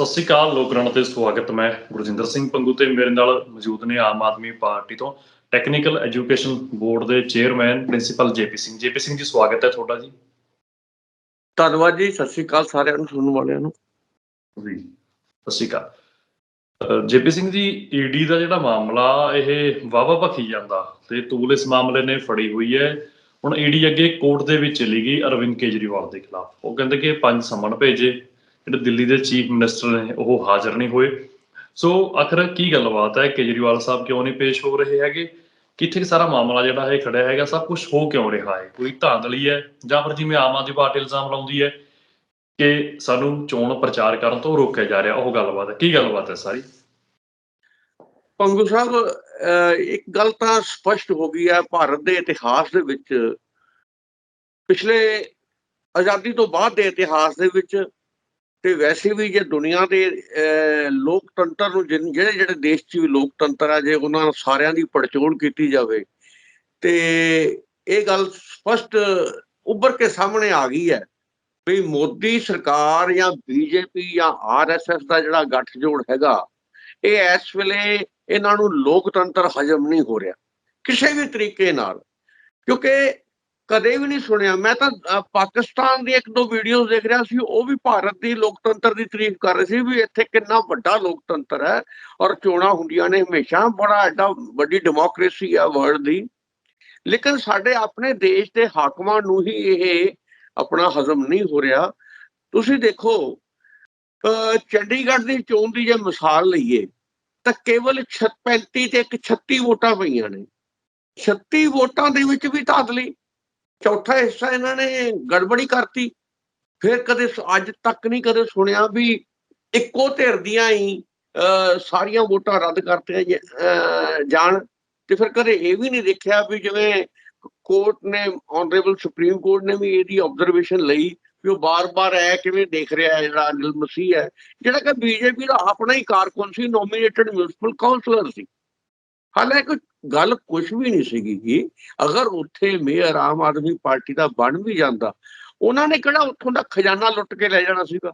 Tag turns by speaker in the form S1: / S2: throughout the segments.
S1: ਸਤਿ ਸ੍ਰੀ ਅਕਾਲ ਲੋਕਰਣ ਤੇ ਸਵਾਗਤ ਮੈਂ ਗੁਰਜਿੰਦਰ ਸਿੰਘ ਪੰਗੂ ਤੇ ਮੇਰੇ ਨਾਲ ਮੌਜੂਦ ਨੇ ਆਮ ਆਦਮੀ ਪਾਰਟੀ ਤੋਂ ਟੈਕਨੀਕਲ ਐਜੂਕੇਸ਼ਨ ਬੋਰਡ ਦੇ ਚੇਅਰਮੈਨ ਪ੍ਰਿੰਸੀਪਲ ਜੇਪੀ ਸਿੰਘ। ਜੇਪੀ ਸਿੰਘ ਜੀ ਸਵਾਗਤ ਹੈ ਤੁਹਾਡਾ ਜੀ।
S2: ਧੰਨਵਾਦ ਜੀ ਸਤਿ ਸ਼੍ਰੀ ਅਕਾਲ ਸਾਰਿਆਂ ਨੂੰ ਸੁਣਨ ਵਾਲਿਆਂ ਨੂੰ।
S1: ਜੀ ਸਤਿ ਸ਼੍ਰੀ ਅਕਾਲ। ਜੇਪੀ ਸਿੰਘ ਜੀ ਈਡੀ ਦਾ ਜਿਹੜਾ ਮਾਮਲਾ ਇਹ ਵਾਵਾ ਭਖੀ ਜਾਂਦਾ ਤੇ ਤੂਲ ਇਸ ਮਾਮਲੇ ਨੇ ਫੜੀ ਹੋਈ ਹੈ। ਹੁਣ ਈਡੀ ਅੱਗੇ ਕੋਰਟ ਦੇ ਵਿੱਚ ਚਲੀ ਗਈ ਅਰਵਿੰਦ ਕੇਜਰੀਵਾਲ ਦੇ ਖਿਲਾਫ। ਉਹ ਕਹਿੰਦੇ ਕਿ ਪੰਜ ਸਮਨ ਭੇਜੇ। ਜਿਹੜੇ ਦਿੱਲੀ ਦੇ ਚੀਫ ਮਿਨਿਸਟਰ ਨੇ ਉਹ ਹਾਜ਼ਰ ਨਹੀਂ ਹੋਏ। ਸੋ ਆਖਰ ਕੀ ਗੱਲਬਾਤ ਹੈ? ਕੇਜਰੀਵਾਲ ਸਾਹਿਬ ਕਿਉਂ ਨਹੀਂ ਪੇਸ਼ ਹੋ ਰਹੇ ਹੈਗੇ? ਕਿੱਥੇ ਸਾਰਾ ਮਾਮਲਾ ਜਿਹੜਾ ਹੈ ਖੜਿਆ ਹੈਗਾ ਸਭ ਕੁਝ ਹੋ ਕਿਉਂ ਰਿਹਾ ਹੈ? ਕੋਈ ਧਾਂਦਲੀ ਹੈ ਜਾਂ ਫਿਰ ਜਿਵੇਂ ਆਮ ਆਦਮੀ ਪਾਰਟੀ ਇਲਜ਼ਾਮ ਲਾਉਂਦੀ ਹੈ ਕਿ ਸਾਨੂੰ ਚੋਣ ਪ੍ਰਚਾਰ ਕਰਨ ਤੋਂ ਰੋਕਿਆ ਜਾ ਰਿਹਾ ਉਹ ਗੱਲਬਾਤ ਹੈ। ਕੀ ਗੱਲਬਾਤ ਹੈ ਸਾਰੀ?
S2: ਪੰਗੂ ਸਾਹਿਬ ਅਹ, ਇੱਕ ਗੱਲ ਤਾਂ ਸਪਸ਼ਟ ਹੋ ਗਈ ਹੈ ਭਾਰਤ ਦੇ ਇਤਿਹਾਸ ਦੇ ਵਿੱਚ। ਪਿਛਲੇ ਆਜ਼ਾਦੀ ਤੋਂ ਬਾਅਦ ਦੇ ਇਤਿਹਾਸ ਦੇ ਵਿੱਚ ਤੇ ਵੈਸੇ ਵੀ ਜੇ ਦੁਨੀਆ ਦੇ ਲੋਕਤੰਤਰ ਨੂੰ ਜਿਨ- ਜਿਹੜੇ ਜਿਹੜੇ ਦੇਸ਼ 'ਚ ਵੀ ਲੋਕਤੰਤਰ ਆ, ਜੇ ਉਹਨਾਂ ਸਾਰਿਆਂ ਦੀ ਪੜਚੋਲ ਕੀਤੀ ਜਾਵੇ, ਤੇ ਇਹ ਗੱਲ ਸਪਸ਼ਟ ਉੱਭਰ ਕੇ ਸਾਹਮਣੇ ਆ ਗਈ ਹੈ ਵੀ ਮੋਦੀ ਸਰਕਾਰ ਜਾਂ ਬੀਜੇਪੀ ਜਾਂ ਆਰਐਸਐਸ ਦਾ ਜਿਹੜਾ ਗੱਠਜੋੜ ਹੈਗਾ, ਇਹ ਇਸ ਵੇਲੇ ਇਹਨਾਂ ਨੂੰ ਲੋਕਤੰਤਰ ਹਜਮ ਨਹੀਂ ਹੋ ਰਿਹਾ, ਕਿਸੇ ਵੀ ਤਰੀਕੇ ਨਾਲ, ਕਿਉਂਕਿ ਕਦੇ ਵੀ ਨਹੀਂ ਸੁਣਿਆ। ਮੈਂ ਤਾਂ ਪਾਕਿਸਤਾਨ ਦੀ ਇੱਕ ਦੋ ਵੀਡੀਓਜ਼ ਦੇਖ ਰਿਹਾ ਸੀ, ਉਹ ਵੀ ਭਾਰਤ ਦੀ ਲੋਕਤੰਤਰ ਦੀ ਤਾਰੀਫ ਕਰ ਰਹੇ ਸੀ ਵੀ ਇੱਥੇ ਕਿੰਨਾ ਵੱਡਾ ਲੋਕਤੰਤਰ ਹੈ ਔਰ ਚੋਣਾਂ ਹੁੰਦੀਆਂ ਨੇ ਹਮੇਸ਼ਾ। ਬੜਾ ਐਡਾ ਵੱਡੀ ਡੈਮੋਕ੍ਰੇਸੀ ਆ ਵਰਲਡ ਦੀ। ਲੇਕਿਨ ਸਾਡੇ ਆਪਣੇ ਦੇਸ਼ ਦੇ ਹਾਕਮਾਂ ਨੂੰ ਹੀ ਇਹ ਆਪਣਾ ਹਜ਼ਮ ਨਹੀਂ ਹੋ ਰਿਹਾ। ਤੁਸੀਂ ਦੇਖੋ ਅਹ ਚੰਡੀਗੜ੍ਹ ਦੀ ਚੋਣ ਦੀ ਜੇ ਮਿਸਾਲ ਲਈਏ, ਤਾਂ ਕੇਵਲ 35 ਤੇ ਇੱਕ 36 ਵੋਟਾਂ ਪਈਆਂ ਨੇ। 36 ਵੋਟਾਂ ਦੇ ਵਿੱਚ ਵੀ ਧਾਂਦਲੀ। ਚੌਥਾ ਹਿੱਸਾ ਇਹਨਾਂ ਨੇ ਗੜਬੜੀ ਕਰਤੀ। ਫਿਰ ਕਦੇ ਅੱਜ ਤੱਕ ਨਹੀਂ ਕਦੇ ਸੁਣਿਆ ਵੀ ਇੱਕੋ ਧਿਰ ਦੀਆਂ ਹੀ ਅਹ, ਸਾਰੀਆਂ ਵੋਟਾਂ ਰੱਦ ਕਰਤੀਆਂ ਅਹ, ਜਾਣ। ਤੇ ਫਿਰ ਕਦੇ ਇਹ ਵੀ ਨਹੀਂ ਦੇਖਿਆ ਵੀ ਜਿਵੇਂ ਕੋਰਟ ਨੇ ਆਨਰੇਬਲ ਸੁਪਰੀਮ ਕੋਰਟ ਨੇ ਵੀ ਇਹਦੀ ਆਬਜ਼ਰਵੇਸ਼ਨ ਲਈ ਵੀ ਉਹ ਬਾਰ-ਬਾਰ ਐ ਕਿਵੇਂ ਦੇਖ ਰਿਹਾ ਹੈ ਜਿਹੜਾ ਅਨਿਲ ਮਸੀਹ ਹੈ। ਜਿਹੜਾ ਕਿ ਬੀਜੇਪੀ ਦਾ ਆਪਣਾ ਹੀ ਕਾਰਕੁਨ ਸੀ ਨੋਮੀਨੇਟਡ ਮਿਊਨਿਸਪਲ ਕਾਉਂਸਲਰ ਸੀ। ਹਾਲਾਂਕਿ ਗੱਲ ਕੁਝ ਵੀ ਨਹੀਂ ਸੀਗੀ ਜੀ। ਅਗਰ ਉੱਥੇ ਮੇਅਰ ਆਮ ਆਦਮੀ ਪਾਰਟੀ ਦਾ ਬਣ ਵੀ ਜਾਂਦਾ, ਉਹਨਾਂ ਨੇ ਕਿਹੜਾ ਉੱਥੋਂ ਦਾ ਖਜ਼ਾਨਾ ਲੁੱਟ ਕੇ ਲੈ ਜਾਣਾ ਸੀਗਾ?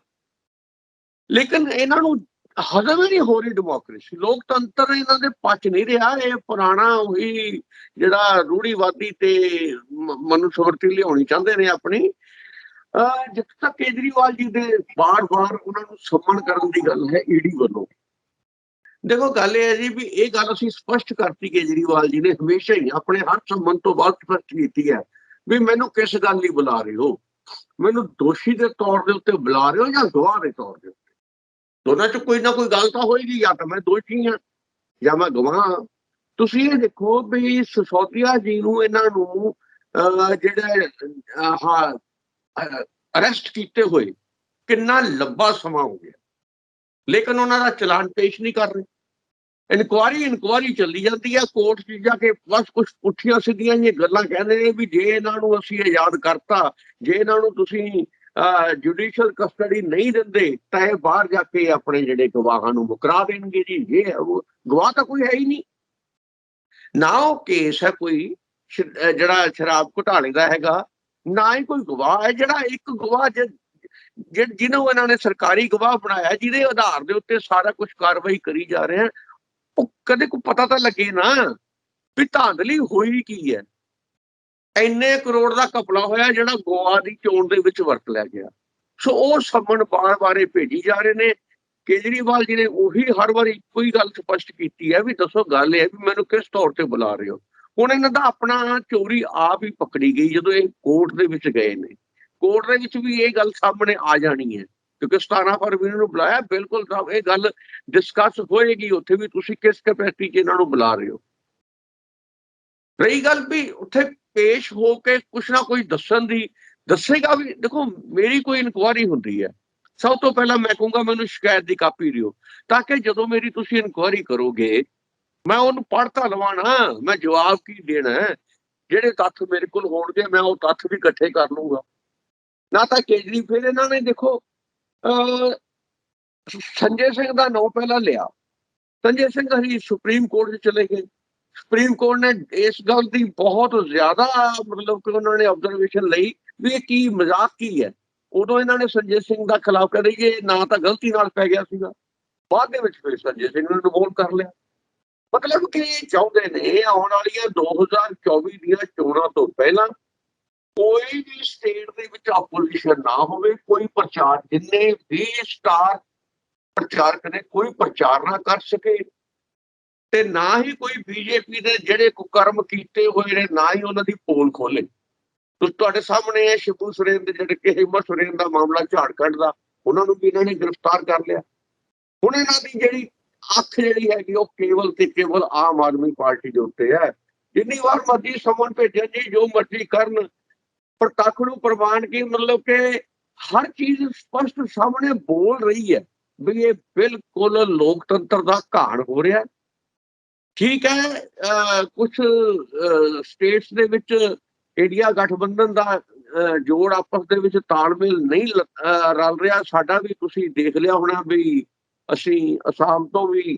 S2: ਲੇਕਿਨ ਇਹਨਾਂ ਨੂੰ ਹਜ਼ਮ ਨਹੀਂ ਹੋ ਰਹੀ ਡੈਮੋਕ੍ਰੇਸੀ ਲੋਕਤੰਤਰ ਇਹਨਾਂ ਦੇ ਪਚ ਨਹੀਂ ਰਿਹਾ। ਇਹ ਪੁਰਾਣਾ ਉਹੀ ਜਿਹੜਾ ਰੂੜੀਵਾਦੀ ਤੇ ਮ- ਲਿਆਉਣੀ ਚਾਹੁੰਦੇ ਨੇ ਆਪਣੀ। ਅਹ ਜਿੱਥੇ ਤੱਕ ਕੇਜਰੀਵਾਲ ਜੀ ਦੇ ਬਾਰ-ਬਾਰ ਉਹਨਾਂ ਨੂੰ ਸੰਮਨ ਕਰਨ ਦੀ ਗੱਲ ਹੈ ਈਡੀ ਵੱਲੋਂ। ਦੇਖੋ ਗੱਲ ਇਹ ਹੈ ਜੀ ਵੀ ਇਹ ਗੱਲ ਅਸੀਂ ਸਪਸ਼ਟ ਕਰਤੀ ਕੇਜਰੀਵਾਲ ਜੀ ਨੇ ਹਮੇਸ਼ਾ ਹੀ ਆਪਣੇ ਹਰ ਸੰਬੰਧ ਤੋਂ ਬਾਅਦ ਸਪਸ਼ਟ ਕੀਤੀ ਹੈ ਵੀ ਮੈਨੂੰ ਕਿਸ ਗੱਲ ਲਈ ਬੁਲਾ ਰਹੇ ਹੋ? ਮੈਨੂੰ ਦੋਸ਼ੀ ਦੇ ਤੌਰ ਦੇ ਉੱਤੇ ਬੁਲਾ ਰਹੇ ਹੋ ਜਾਂ ਗਵਾਹ ਦੇ ਤੌਰ ਦੇ ਉੱਤੇ? ਦੋਨਾਂ ਚ ਕੋਈ ਨਾ ਕੋਈ ਗੱਲ ਤਾਂ ਹੋਏਗੀ ਜਾਂ ਤਾਂ ਮੈਂ ਦੋਸ਼ੀ ਹਾਂ ਜਾਂ ਮੈਂ ਗਵਾਹ ਹਾਂ। ਤੁਸੀਂ ਇਹ ਦੇਖੋ ਵੀ ਸਸੋਦੀਆ ਜੀ ਨੂੰ ਇਹਨਾਂ ਨੂੰ ਅਹ, ਜਿਹੜਾ ਆਹ ਅਰੈਸਟ ਕੀਤੇ ਹੋਏ ਕਿੰਨਾ ਲੰਬਾ ਸਮਾਂ ਹੋ ਗਿਆ। ਲੇਕਿਨ ਉਹਨਾਂ ਦਾ ਚਲਾਨ ਪੇਸ਼ ਨਹੀਂ ਕਰ ਰਹੇ। ਇਨਕੁਆਰੀ ਇਨਕੁਆਰੀ ਚੱਲੀ ਜਾਂਦੀ ਹੈ ਕੋਰਟ 'ਚ ਜਾ ਕੇ ਬਸ ਕੁਝ ਪੁੱਠੀਆਂ ਸਿੱਧੀਆਂ ਇਹ ਗੱਲਾਂ ਕਹਿੰਦੇ ਨੇ ਵੀ ਜੇ ਇਹਨਾਂ ਨੂੰ ਅਸੀਂ ਆਜ਼ਾਦ ਕਰਤਾ, ਜੇ ਇਹਨਾਂ ਨੂੰ ਤੁਸੀਂ ਜੁਡੀਸ਼ੀਅਲ ਕਸਟਡੀ ਨਹੀਂ ਦਿੰਦੇ, ਤਾਂ ਇਹ ਬਾਹਰ ਜਾ ਕੇ ਆਪਣੇ ਜਿਹੜੇ ਗਵਾਹਾਂ ਨੂੰ ਮੁਕਰਾ ਦੇਣਗੇ ਜੀ। ਇਹ ਗਵਾਹ ਤਾਂ ਕੋਈ ਹੈ ਹੀ ਨਹੀਂ। ਨਾ ਉਹ ਕੇਸ ਹੈ ਕੋਈ ਜਿਹੜਾ ਸ਼ਰਾਬ ਘੁਟਾਲੇ ਦਾ ਹੈਗਾ, ਨਾ ਹੀ ਕੋਈ ਗਵਾਹ ਹੈ। ਜਿਹੜਾ ਇੱਕ ਗਵਾਹ ਜਿ- ਜਿ- ਜਿਹਨੂੰ ਇਹਨਾਂ ਨੇ ਸਰਕਾਰੀ ਗਵਾਹ ਬਣਾਇਆ, ਜਿਹਦੇ ਆਧਾਰ ਦੇ ਉੱਤੇ ਸਾਰਾ ਕੁਝ ਕਾਰਵਾਈ ਕਰੀ ਜਾ ਰਹੇ ਆ ਉਹ ਕਦੇ ਕੋ ਪਤਾ ਤਾਂ ਲੱਗੇ ਨਾ ਵੀ ਧਾਂਦਲੀ ਹੋਈ ਕੀ ਹੈ। ਇੰਨੇ ਕਰੋੜ ਦਾ ਕਪਲਾ ਹੋਇਆ ਜਿਹੜਾ ਗੋਆ ਦੀ ਚੋਣ ਦੇ ਵਿੱਚ ਵਰਤ ਲਿਆ ਗਿਆ। ਸੋ ਉਹ ਸੰਮਨ ਬਾਰ-ਬਾਰੇ ਭੇਜੀ ਜਾ ਰਹੇ ਨੇ। ਕੇਜਰੀਵਾਲ ਜੀ ਨੇ ਉਹੀ ਹਰ ਵਾਰੀ ਇੱਕੋ ਹੀ ਗੱਲ ਸਪਸ਼ਟ ਕੀਤੀ ਹੈ ਵੀ ਦੱਸੋ ਗੱਲ ਇਹ ਹੈ ਵੀ ਮੈਨੂੰ ਕਿਸ ਤੌਰ ਤੇ ਬੁਲਾ ਰਹੇ ਹੋ। ਹੁਣ ਇਹਨਾਂ ਦਾ ਆਪਣਾ ਚੋਰੀ ਆਪ ਹੀ ਪਕੜੀ ਗਈ ਜਦੋਂ ਇਹ ਕੋਰਟ ਦੇ ਵਿੱਚ ਗਏ ਨੇ। ਕੋਰਟ ਦੇ ਵਿੱਚ ਵੀ ਇਹ ਗੱਲ ਸਾਹਮਣੇ ਆ ਜਾਣੀ ਹੈ। ਕਿਉਂਕਿ 17 ਫਰਵਰੀ ਨੂੰ ਬੁਲਾਇਆ, ਬਿਲਕੁਲ ਸਾਹਿਬ ਇਹ ਗੱਲ ਡਿਸਕਸ ਹੋਏਗੀ, ਉੱਥੇ ਵੀ ਤੁਸੀਂ ਕਿਸ ਕੈਪੈਸਿਟੀ 'ਚ ਇਹਨਾਂ ਨੂੰ ਬੁਲਾ ਰਹੇ ਹੋ। ਰਹੀ ਗੱਲ ਵੀ ਉੱਥੇ ਪੇਸ਼ ਹੋ ਕੇ ਕੁਛ ਨਾ ਕੁਛ ਦੱਸਣ ਦੀ, ਦੱਸੇਗਾ ਵੀ, ਦੇਖੋ ਮੇਰੀ ਕੋਈ ਇਨਕੁਆਰੀ ਹੁੰਦੀ ਹੈ। ਸਭ ਤੋਂ ਪਹਿਲਾਂ ਮੈਂ ਕਹੂੰਗਾ, ਮੈਨੂੰ ਸ਼ਿਕਾਇਤ ਦੀ ਕਾਪੀ ਦਿਓ, ਤਾਂ ਕਿ ਜਦੋਂ ਮੇਰੀ ਤੁਸੀਂ ਇਨਕੁਆਰੀ ਕਰੋਗੇ, ਮੈਂ ਉਹਨੂੰ ਪੜ੍ਹ ਤਾਂ ਮੈਂ ਜਵਾਬ ਕੀ ਦੇਣਾ ਜਿਹੜੇ ਤੱਥ ਮੇਰੇ ਕੋਲ ਹੋਣਗੇ, ਮੈਂ ਉਹ ਤੱਥ ਵੀ ਇਕੱਠੇ ਕਰ ਲੂੰਗਾ ਨਾ ਤਾਂ ਕੇਜਰੀ ਫਿਰ ਇਹਨਾਂ ਨੇ ਦੇਖੋ ਸੰਜੇ ਸਿੰਘ ਦਾ ਨਾਂ ਪਹਿਲਾਂ ਲਿਆ। ਸੰਜੇ ਸਿੰਘ ਹਰੀ ਸੁਪਰੀਮ ਕੋਰਟ 'ਚ ਚਲੇ ਗਏ। ਸੁਪਰੀਮ ਕੋਰਟ ਨੇ ਇਸ ਗੱਲ ਦੀ ਬਹੁਤ ਜ਼ਿਆਦਾ, ਮਤਲਬ ਕਿ ਉਹਨਾਂ ਨੇ ਆਬਜ਼ਰਵੇਸ਼ਨ ਲਈ ਵੀ ਇਹ ਕੀ, ਮਜ਼ਾਕ ਕੀ ਹੈ। ਉਦੋਂ ਇਹਨਾਂ ਨੇ ਸੰਜੇ ਸਿੰਘ ਦਾ ਖਿਲਾਫ ਕਰ ਰਹੀ ਇਹ ਨਾ ਤਾਂ ਗਲਤੀ ਨਾਲ ਪੈ ਗਿਆ ਸੀਗਾ। ਬਾਅਦ ਦੇ ਵਿੱਚ ਫਿਰ ਸੰਜੇ ਸਿੰਘ ਨੂੰ ਇਨਵੋਲ ਕਰ ਲਿਆ। ਮਤਲਬ ਕਿ ਇਹ ਚਾਹੁੰਦੇ ਨੇ ਆਉਣ ਵਾਲੀਆਂ 2024 ਦੀਆਂ ਚੋਣਾਂ ਤੋਂ ਪਹਿਲਾਂ ਕੋਈ ਵੀ ਸਟੇਟ ਦੇ ਵਿੱਚ ਆਪੋਜੀਸ਼ਨ ਨਾ ਹੋਵੇ, ਕੋਈ ਪ੍ਰਚਾਰ, ਜਿੰਨੇ ਵੀ ਸਟਾਰ ਪ੍ਰਚਾਰਕ ਨੇ, ਕੋਈ ਪ੍ਰਚਾਰ ਨਾ ਕਰ ਸਕੇ। ਤੇ ਨਾ ਹੀ ਕੋਈ ਬੀਜੇਪੀ ਦੇ ਜਿਹੜੇ ਕੁਕਰਮ ਕੀਤੇ ਹੋਏ ਨੇ, ਨਾ ਹੀ ਉਹਨਾਂ ਦੀ ਪੋਲ ਖੋਲੇ। ਤੁਹਾਡੇ ਸਾਹਮਣੇ ਹੈ ਸ਼ਿਬੂ ਸੁਰੇਨ ਦੇ ਜਿਹੜੇ ਕਿ ਹਿੰਮਤ ਸੁਰੇਨ ਦਾ ਮਾਮਲਾ ਝਾੜਖੰਡ ਦਾ, ਉਹਨਾਂ ਨੂੰ ਵੀ ਇਹਨਾਂ ਨੇ ਗ੍ਰਿਫਤਾਰ ਕਰ ਲਿਆ। ਹੁਣ ਇਹਨਾਂ ਦੀ ਜਿਹੜੀ ਅੱਖ ਜਿਹੜੀ ਹੈਗੀ, ਉਹ ਕੇਵਲ ਤੇ ਕੇਵਲ ਆਮ ਆਦਮੀ ਪਾਰਟੀ ਦੇ ਉੱਤੇ ਹੈ। ਜਿੰਨੀ ਵਾਰ ਮਰਜ਼ੀ ਸਮਨ ਭੇਜਣ ਜੀ, ਜੋ ਮਰਜ਼ੀ ਕਰਨ ਪਰ ਨੂੰ ਪ੍ਰਵਾਨ ਕੀ ਮਤਲਬ ਕਿ ਹਰ ਚੀਜ਼ ਸਪਸ਼ਟ ਸਾਹਮਣੇ ਬੋਲ ਰਹੀ ਹੈ ਵੀ ਇਹ ਬਿਲਕੁਲ ਲੋਕਤੰਤਰ ਦਾ ਘਾਣ ਹੋ ਰਿਹਾ ਠੀਕ ਹੈ ਕੁਝ ਸਟੇਟਸ ਦੇ ਵਿੱਚ ਇੰਡੀਆ ਗਠਬੰਧਨ ਦਾ ਜੋੜ ਆਪਸ ਦੇ ਵਿੱਚ ਤਾਲਮੇਲ ਨਹੀਂ ਰਲ ਰਿਹਾ। ਸਾਡਾ ਵੀ ਤੁਸੀਂ ਦੇਖ ਲਿਆ ਹੋਣਾ ਵੀ ਅਸੀਂ ਅਸਾਮ ਤੋਂ ਵੀ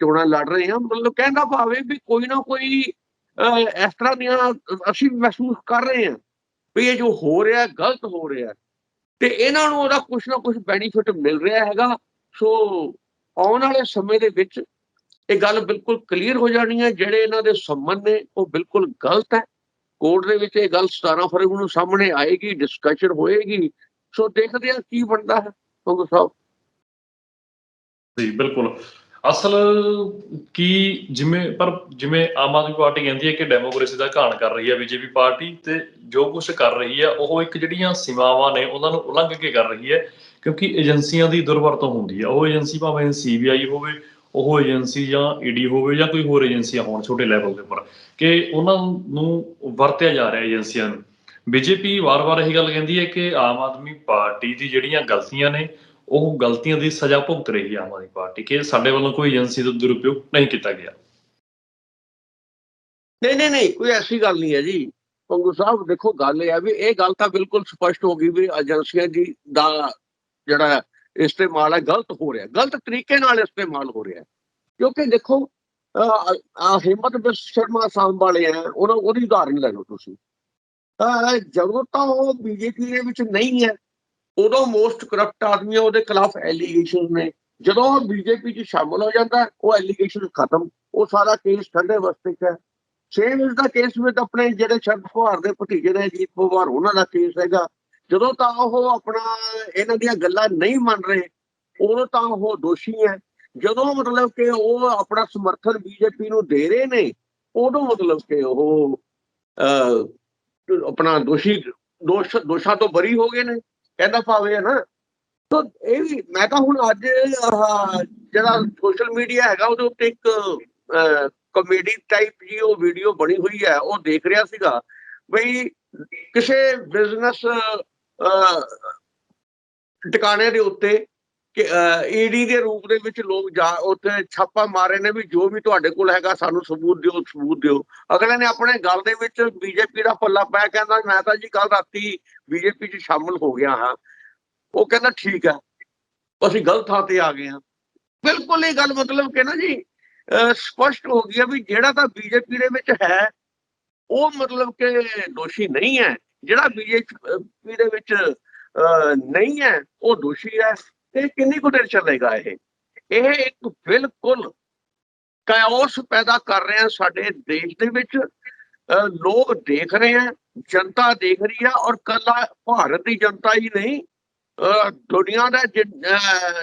S2: ਚੋਣਾਂ ਲੜ ਰਹੇ ਹਾਂ। ਮਤਲਬ ਕਹਿੰਦਾ ਭਾਵੇਂ ਵੀ ਕੋਈ ਨਾ ਕੋਈ ਇਸ ਤਰ੍ਹਾਂ ਦੀਆਂ ਅਸੀਂ ਮਹਿਸੂਸ ਕਰ ਰਹੇ ਹਾਂ ਵੀ ਇਹ ਜੋ ਹੋ ਰਿਹਾ, ਗਲਤ ਹੋ ਰਿਹਾ ਤੇ ਇਹਨਾਂ ਨੂੰ ਉਹਦਾ ਕੁਝ ਨਾ ਕੁਝ ਬੈਨੀਫਿਟ ਮਿਲ ਰਿਹਾ ਹੈਗਾ। ਸੋ ਆਉਣ ਵਾਲੇ ਸਮੇਂ ਦੇ ਵਿੱਚ ਇਹ ਗੱਲ ਬਿਲਕੁਲ ਕਲੀਅਰ ਹੋ ਜਾਣੀ ਹੈ। ਜਿਹੜੇ ਇਹਨਾਂ ਦੇ ਸੰਬੰਧ ਨੇ, ਉਹ ਬਿਲਕੁਲ ਗਲਤ ਹੈ। ਕੋਰਟ ਦੇ ਵਿੱਚ ਇਹ ਗੱਲ 17 ਫਰਵਰੀ ਨੂੰ ਸਾਹਮਣੇ ਆਏਗੀ ਡਿਸਕਸ਼ਨ ਹੋਏਗੀ। ਸੋ ਦੇਖਦੇ ਆ ਕੀ ਬਣਦਾ ਹੈ। ਪੰਗੂ ਸਾਹਿਬ।
S1: ਜੀ, ਬਿਲਕੁਲ। ਅਸਲ ਕੀ ਜਿਵੇਂ, ਪਰ ਜਿਵੇਂ ਆਮ ਆਦਮੀ ਪਾਰਟੀ ਕਹਿੰਦੀ ਹੈ ਕਿ ਡੈਮੋਕ੍ਰੇਸੀ ਦਾ ਘਾਣ ਕਰ ਰਹੀ ਹੈ ਬੀਜੇਪੀ ਪਾਰਟੀ ਤੇ ਜੋ ਕੁਝ ਕਰ ਰਹੀ ਹੈ, ਉਹ ਇੱਕ ਜਿਹੜੀਆਂ ਸੀਮਾਵਾਂ ਨੇ ਉਹਨਾਂ ਨੂੰ ਉਲੰਘ ਕੇ ਕਰ ਰਹੀ ਹੈ, ਕਿਉਂਕਿ ਏਜੰਸੀਆਂ ਦੀ ਦੁਰਵਰਤੋਂ ਹੁੰਦੀ ਹੈ। ਉਹ ਏਜੰਸੀ ਭਾਵੇਂ ਸੀਬੀਆਈ ਹੋਵੇ, ਉਹ ਏਜੰਸੀ ਜਾਂ ਈਡੀ ਹੋਵੇ ਜਾਂ ਕੋਈ ਹੋਰ ਏਜੰਸੀਆਂ ਹੋਣ ਛੋਟੇ ਲੈਵਲ ਦੇ ਉੱਪਰ, ਕਿ ਉਹਨਾਂ ਨੂੰ ਵਰਤਿਆ ਜਾ ਰਿਹਾ ਏਜੰਸੀਆਂ ਨੂੰ। ਬੀਜੇਪੀ ਵਾਰ-ਵਾਰ ਇਹ ਗੱਲ ਕਹਿੰਦੀ ਹੈ ਕਿ ਆਮ ਆਦਮੀ ਪਾਰਟੀ ਦੀ ਜਿਹੜੀਆਂ ਗਲਤੀਆਂ ਨੇ ਉਹ ਗਲਤੀਆਂ ਦੀ ਸਜ਼ਾ ਭੁਗਤ ਰਹੀ ਹੈ ਆਮ ਆਦਮੀ ਪਾਰਟੀ, ਕਿ ਸਾਡੇ ਵੱਲੋਂ ਕੋਈ ਏਜੰਸੀ ਦਾ ਦੁਰਉਪਯੋਗ ਨਹੀਂ ਕੀਤਾ ਗਿਆ।
S2: ਨਹੀਂ ਨਹੀਂ ਨਹੀਂ, ਕੋਈ ਐਸੀ ਗੱਲ ਨਹੀਂ ਹੈ ਜੀ। ਪੰਗੂ ਸਾਹਿਬ, ਦੇਖੋ, ਗੱਲ ਇਹ ਹੈ ਵੀ ਇਹ ਗੱਲ ਤਾਂ ਬਿਲਕੁਲ ਸਪਸ਼ਟ ਹੋ ਗਈ ਵੀ ਏਜੰਸੀਆਂ ਦੀ ਦਾ ਜਿਹੜਾ ਇਸਤੇਮਾਲ ਹੈ, ਗਲਤ ਹੋ ਰਿਹਾ। ਗਲਤ ਤਰੀਕੇ ਨਾਲ ਇਸਤੇਮਾਲ ਹੋ ਰਿਹਾ ਕਿਉਂਕਿ ਦੇਖੋ ਆ ਹਿੰਮਤ ਬਿਸ ਸ਼ਰਮਾ ਸਾਹਮ ਵਾਲੇ ਆ ਉਹਨਾਂ, ਉਹਦੀ ਉਦਾਹਰਨ ਲੈ ਲਓ ਤੁਸੀਂ। ਜਦੋਂ ਤਾਂ ਉਹ ਬੀਜੇਪੀ ਦੇ ਵਿੱਚ ਨਹੀਂ ਹੈ। ਉਦੋਂ ਮੋਸਟ ਕਰਪਟ ਆਦਮੀ ਹੈ ਉਹਦੇ ਖਿਲਾਫ ਐਲੀਗੇਸ਼ਨ ਨੇ। ਜਦੋਂ ਉਹ ਬੀਜੇਪੀ 'ਚ ਸ਼ਾਮਲ ਹੋ ਜਾਂਦਾ, ਉਹ ਐਲੀਗੇਸ਼ਨ ਖਤਮ। ਉਹ ਸਾਰਾ ਕੇਸ ਠੰਡੇ ਵਸਤੇ ਹੈ। ਸੇਮ ਇਸ ਦਾ ਕੇਸ ਵਿੱਚ ਆਪਣੇ ਜਿਹੜੇ ਸ਼ਰਦ ਪਵਾਰ ਦੇ ਭਤੀਜੇ ਨੇ, ਅਜੀਤ ਪਵਾਰ, ਉਹਨਾਂ ਦਾ ਕੇਸ ਹੈਗਾ। ਜਦੋਂ ਤਾਂ ਉਹ ਆਪਣਾ ਇਹਨਾਂ ਦੀਆਂ ਗੱਲਾਂ ਨਹੀਂ ਮੰਨ ਰਹੇ, ਉਦੋਂ ਤਾਂ ਉਹ ਦੋਸ਼ੀ ਹੈ। ਜਦੋਂ ਮਤਲਬ ਕਿ ਉਹ ਆਪਣਾ ਸਮਰਥਨ ਬੀਜੇਪੀ ਨੂੰ ਦੇ ਰਹੇ ਨੇ, ਉਦੋਂ ਮਤਲਬ ਕਿ ਉਹ ਆਪਣਾ ਦੋਸ਼ੀ, ਦੋਸ਼, ਦੋਸ਼ਾਂ ਤੋਂ ਬਰੀ ਹੋ ਗਏ ਨੇ। ਕਹਿੰਦਾ ਭਾਵੇਂ ਹੈ ਨਾ। ਤਾਂ ਇਹ ਵੀ ਮੈਂ ਤਾਂ ਹੁਣ ਅੱਜ ਜਿਹੜਾ ਸੋਸ਼ਲ ਮੀਡੀਆ ਹੈਗਾ ਉਹਦੇ ਉੱਤੇ ਇੱਕ ਕਮੇਡੀ ਟਾਈਪ ਜੀ ਉਹ ਵੀਡੀਓ ਬਣੀ ਹੋਈ ਹੈ ਉਹ ਦੇਖ ਰਿਹਾ ਸੀਗਾ। ਬਈ ਕਿਸੇ ਬਿਜ਼ਨਸ ਟਿਕਾਣੇ ਦੇ ਉੱਤੇ ਕਿ ਈਡੀ ਦੇ ਰੂਪ ਦੇ ਵਿੱਚ ਲੋਕ ਜਾ, ਉੱਥੇ ਛਾਪਾ ਮਾਰੇ ਨੇ ਵੀ ਜੋ ਵੀ ਤੁਹਾਡੇ ਕੋਲ ਹੈਗਾ ਸਾਨੂੰ ਸਬੂਤ ਦਿਓ ਸਬੂਤ ਦਿਓ। ਅਗਲੇ ਨੇ ਆਪਣੇ ਗੱਲ ਦੇ ਵਿੱਚ ਬੀਜੇਪੀ ਦਾ ਪੱਲਾ ਪਾਇਆ ਕਹਿੰਦਾ, ਮੈਂ ਤਾਂ ਜੀ ਕੱਲ ਰਾਤੀ ਬੀਜੇਪੀ 'ਚ ਸ਼ਾਮਲ ਹੋ ਗਿਆ ਹਾਂ। ਉਹ ਕਹਿੰਦਾ, ਠੀਕ ਹੈ। ਅਸੀਂ ਗਲਤ ਥਾਂ ਤੇ ਆ ਗਏ ਹਾਂ। ਬਿਲਕੁਲ ਇਹ ਗੱਲ ਮਤਲਬ ਕਿ ਨਾ ਜੀ ਸਪਸ਼ਟ ਹੋ ਗਈ ਗਿਆ ਵੀ ਜਿਹੜਾ ਤਾਂ ਬੀਜੇਪੀ ਦੇ ਵਿੱਚ ਹੈ, ਉਹ ਮਤਲਬ ਕਿ ਦੋਸ਼ੀ ਨਹੀਂ ਹੈ। ਜਿਹੜਾ ਬੀਜੇਪੀ ਦੇ ਵਿੱਚ ਨਹੀਂ ਹੈ, ਉਹ ਦੋਸ਼ੀ ਹੈ। ਤੇ ਕਿੰਨੀ ਕੁ ਦੇਰ ਚੱਲੇਗਾ ਇਹ? ਇਹ ਇੱਕ ਬਿਲਕੁਲ ਕਾਇਓਸ ਪੈਦਾ ਕਰ ਰਿਹਾ ਸਾਡੇ ਦੇਸ਼ ਦੇ ਵਿੱਚ। ਲੋਕ ਦੇਖ ਰਹੇ ਆ ਜਨਤਾ ਦੇਖ ਰਹੀ ਆ ਔਰ ਕੱਲਾ ਭਾਰਤ ਦੀ ਜਨਤਾ ਹੀ ਨਹੀਂ ਦੁਨੀਆ ਦਾ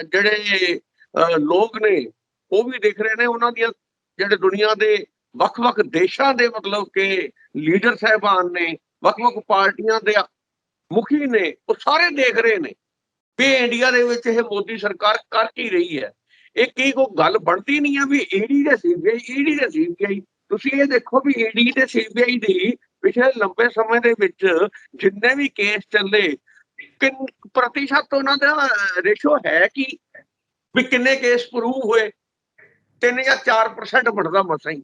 S2: ਜਿਹੜੇ ਲੋਕ ਨੇ, ਉਹ ਵੀ ਦੇਖ ਰਹੇ ਨੇ ਉਹਨਾਂ ਦੀਆਂ ਜਿਹੜੇ ਦੁਨੀਆ ਦੇ ਵੱਖ-ਵੱਖ ਦੇਸ਼ਾਂ ਦੇ ਮਤਲਬ ਕਿ ਲੀਡਰ ਸਹਿਬਾਨ ਨੇ, ਵੱਖ-ਵੱਖ ਪਾਰਟੀਆਂ ਦੇ ਮੁਖੀ ਨੇ, ਉਹ ਸਾਰੇ ਦੇਖ ਰਹੇ ਨੇ। ਵੀ ਇੰਡੀਆ ਦੇ ਵਿੱਚ ਇਹ ਮੋਦੀ ਸਰਕਾਰ ਕਰ ਕੀ ਰਹੀ ਹੈ? ਇਹ ਕੀ ਕੋ ਗੱਲ ਬਣਦੀ ਨਹੀਂ ਆ ਵੀ ਈਡੀ ਦੇ ਸੀਬੀਆਈ ਈਡੀ ਦੇ ਸੀਬੀਆਈ ਤੁਸੀਂ ਇਹ ਦੇਖੋ ਵੀ ਈਡੀ ਤੇ ਸੀਬੀਆਈ ਦੀ ਪਿਛਲੇ ਲੰਬੇ ਸਮੇਂ ਦੇ ਵਿੱਚ ਜਿੰਨੇ ਵੀ ਕੇਸ ਚੱਲੇ, ਕਿੰਨ ਪ੍ਰਤੀਸ਼ਤ ਉਹਨਾਂ ਦਾ ਰੇਸ਼ੋ ਹੈ ਕਿ? ਵੀ ਕਿੰਨੇ ਕੇਸ ਪ੍ਰੂਵ ਹੋਏ? 3 ਜਾਂ 4% ਬਣਦਾ ਮਸਾਂ ਹੀ।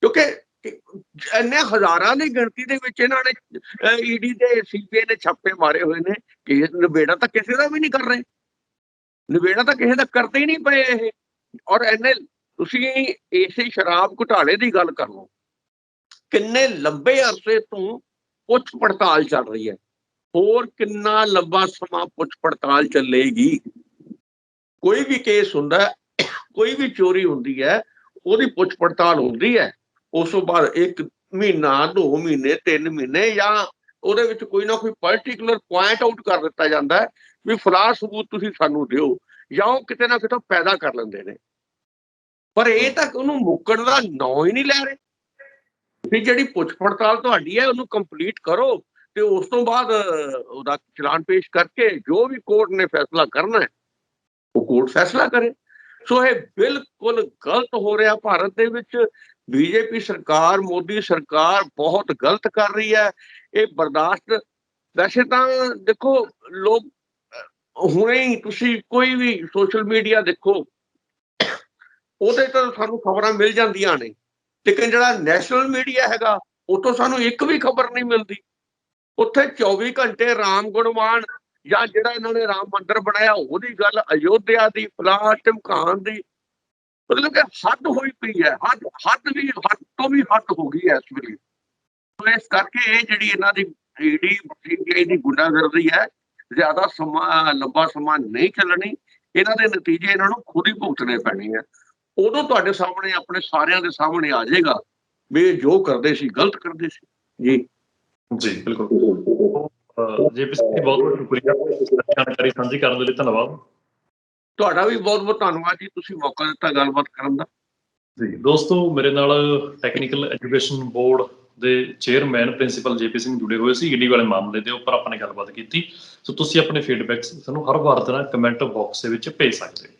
S2: ਕਿਉਂਕਿ ਇੰਨੇ ਹਜ਼ਾਰਾਂ ਦੀ ਗਿਣਤੀ ਦੇ ਵਿੱਚ ਇਹਨਾਂ ਨੇ ਈਡੀ ਤੇ ਸੀਪੀਏ ਨੇ ਛਾਪੇ ਮਾਰੇ ਹੋਏ ਨੇ ਕਿ ਨਿਬੇੜਾ ਤਾਂ ਕਿਸੇ ਦਾ ਵੀ ਨਹੀਂ ਕਰ ਰਹੇ। ਨਿਬੇੜਾ ਤਾਂ ਕਿਸੇ ਦਾ ਕਰਦੇ ਹੀ ਨਹੀਂ ਪਏ ਇਹ। ਔਰ ਇੰਨੇ ਤੁਸੀਂ ਇਸੇ ਸ਼ਰਾਬ ਘੁਟਾਲੇ ਦੀ ਗੱਲ ਕਰ ਲਓ। ਕਿੰਨੇ ਲੰਬੇ ਅਰਸੇ ਤੋਂ ਪੁੱਛ ਪੜਤਾਲ ਚੱਲ ਰਹੀ ਹੈ। ਹੋਰ ਕਿੰਨਾ ਲੰਬਾ ਸਮਾਂ ਪੁੱਛ ਪੜਤਾਲ ਚੱਲੇਗੀ। ਕੋਈ ਵੀ ਕੇਸ ਹੁੰਦਾ ਕੋਈ ਵੀ ਚੋਰੀ ਹੁੰਦੀ ਹੈ, ਉਹਦੀ ਪੁੱਛ ਪੜਤਾਲ ਹੁੰਦੀ ਹੈ। ਉਸ ਤੋਂ ਬਾਅਦ ਇੱਕ ਮਹੀਨਾ, ਦੋ ਮਹੀਨੇ, ਤਿੰਨ ਮਹੀਨੇ ਜਾਂ ਉਹਦੇ ਵਿੱਚ ਕੋਈ ਨਾ ਕੋਈ ਪਾਰਟਿਕੂਲਰ ਪੁਆਇੰਟ ਆਊਟ ਕਰ ਦਿੱਤਾ ਜਾਂਦਾ ਹੈ ਵੀ ਫਲਾਹ ਸਬੂਤ ਤੁਸੀਂ ਸਾਨੂੰ ਦਿਓ ਜਾਂ ਉਹ ਕਿਤੇ ਨਾ ਕਿਤੇ ਪੈਦਾ ਕਰ ਲੈਂਦੇ ਨੇ। ਪਰ ਇਹ ਤਾਂ ਉਹਨੂੰ ਮੁੱਕਣ ਦਾ ਨਾਂ ਹੀ ਨਹੀਂ ਲੈ ਰਹੇ। ਵੀ ਜਿਹੜੀ ਪੁੱਛ ਪੜਤਾਲ ਤੁਹਾਡੀ ਹੈ, ਉਹਨੂੰ ਕੰਪਲੀਟ ਕਰੋ ਤੇ ਉਸ ਤੋਂ ਬਾਅਦ ਉਹਦਾ ਚਲਾਨ ਪੇਸ਼ ਕਰਕੇ ਜੋ ਵੀ ਕੋਰਟ ਨੇ ਫੈਸਲਾ ਕਰਨਾ ਹੈ, ਉਹ ਕੋਰਟ ਫੈਸਲਾ ਕਰੇ। ਸੋ ਇਹ ਬਿਲਕੁਲ ਗਲਤ ਹੋ ਰਿਹਾ ਭਾਰਤ ਦੇ ਵਿੱਚ। ਬੀਜੇਪੀ ਸਰਕਾਰ, ਮੋਦੀ ਸਰਕਾਰ ਬਹੁਤ ਗਲਤ ਕਰ ਰਹੀ ਹੈ। ਇਹ ਬਰਦਾਸ਼ਤ ਵੈਸੇ ਤਾਂ ਦੇਖੋ ਲੋਕ, ਹੁਣੇ ਹੀ ਤੁਸੀਂ ਕੋਈ ਵੀ ਸੋਸ਼ਲ ਮੀਡੀਆ ਦੇਖੋ, ਉਹਦੇ ਤੋਂ ਸਾਨੂੰ ਖਬਰਾਂ ਮਿਲ ਜਾਂਦੀਆਂ ਨੇ। ਲੇਕਿਨ ਜਿਹੜਾ ਨੈਸ਼ਨਲ ਮੀਡੀਆ ਹੈਗਾ ਉਤੋਂ ਸਾਨੂੰ ਇੱਕ ਵੀ ਖਬਰ ਨਹੀਂ ਮਿਲਦੀ। ਉੱਥੇ 24 ਘੰਟੇ ਰਾਮ ਗੁਣਵਾਨ ਜਾਂ ਜਿਹੜਾ ਇਹਨਾਂ ਨੇ ਰਾਮ ਮੰਦਿਰ ਬਣਾਇਆ, ਉਹਦੀ ਗੱਲ ਅਯੋਧਿਆ ਦੀ, ਫਲਾਹ ਟਮਕਾਨ ਦੀ ਮਤਲਬ ਕਿ ਹੱਦ ਹੋਈ ਪਈ ਹੈ, ਹੱਦ ਹੱਦ ਵੀ, ਹੱਦ ਤੋਂ ਵੀ ਹੱਦ ਹੋ ਗਈ ਹੈ ਇਸ ਵੇਲੇ। ਸੋ ਇਸ ਕਰਕੇ ਇਹ ਜਿਹੜੀ ਇਹਨਾਂ ਦੀ ਈਡੀ ਸੀਬੀਆਈ ਦੀ ਗੁੰਡਾਗਰਦੀ ਹੈ, ਜ਼ਿਆਦਾ ਸਮਾਂ, ਲੰਬਾ ਸਮਾਂ ਨਹੀਂ ਚੱਲਣੀ। ਇਹਨਾਂ ਦੇ ਨਤੀਜੇ ਇਹਨਾਂ ਨੂੰ ਖੁਦ ਹੀ ਭੁਗਤਣੇ ਪੈਣੇ ਆ। ਉਦੋਂ ਤੁਹਾਡੇ ਸਾਹਮਣੇ, ਆਪਣੇ ਸਾਰਿਆਂ ਦੇ ਸਾਹਮਣੇ ਆ ਜਾਏਗਾ ਵੀ ਇਹ ਜੋ ਕਰਦੇ ਸੀ, ਗਲਤ ਕਰਦੇ ਸੀ। ਜੀ।
S1: ਜੀ, ਬਿਲਕੁਲ। ਜੇਪੀ ਸਿੰਘ ਬਹੁਤ ਬਹੁਤ ਸ਼ੁਕਰੀਆ। ਜਾਣਕਾਰੀ ਸਾਂਝੀ ਕਰਨ ਦੇ ਲਈ ਧੰਨਵਾਦ।
S2: ਤੁਹਾਡਾ ਵੀ ਬਹੁਤ ਬਹੁਤ ਧੰਨਵਾਦ ਜੀ, ਤੁਸੀਂ ਮੌਕਾ ਦਿੱਤਾ ਗੱਲਬਾਤ ਕਰਨ ਦਾ।
S1: ਜੀ, ਦੋਸਤੋ, ਮੇਰੇ ਨਾਲ ਟੈਕਨੀਕਲ ਐਜੂਕੇਸ਼ਨ ਬੋਰਡ ਦੇ ਚੇਅਰਮੈਨ ਪ੍ਰਿੰਸੀਪਲ ਜੇਪੀ ਸਿੰਘ ਜੁੜੇ ਹੋਏ ਸੀ ਈਡੀ ਵਾਲੇ ਮਾਮਲੇ ਦੇ ਉੱਪਰ ਆਪਾਂ ਨੇ ਗੱਲਬਾਤ ਕੀਤੀ। ਸੋ ਤੁਸੀਂ ਆਪਣੇ ਫੀਡਬੈਕ ਸਾਨੂੰ ਹਰ ਵਾਰ ਤਰ੍ਹਾਂ ਕਮੈਂਟ ਬਾਕਸ ਦੇ ਵਿੱਚ ਭੇਜ ਸਕਦੇ ਹੋ।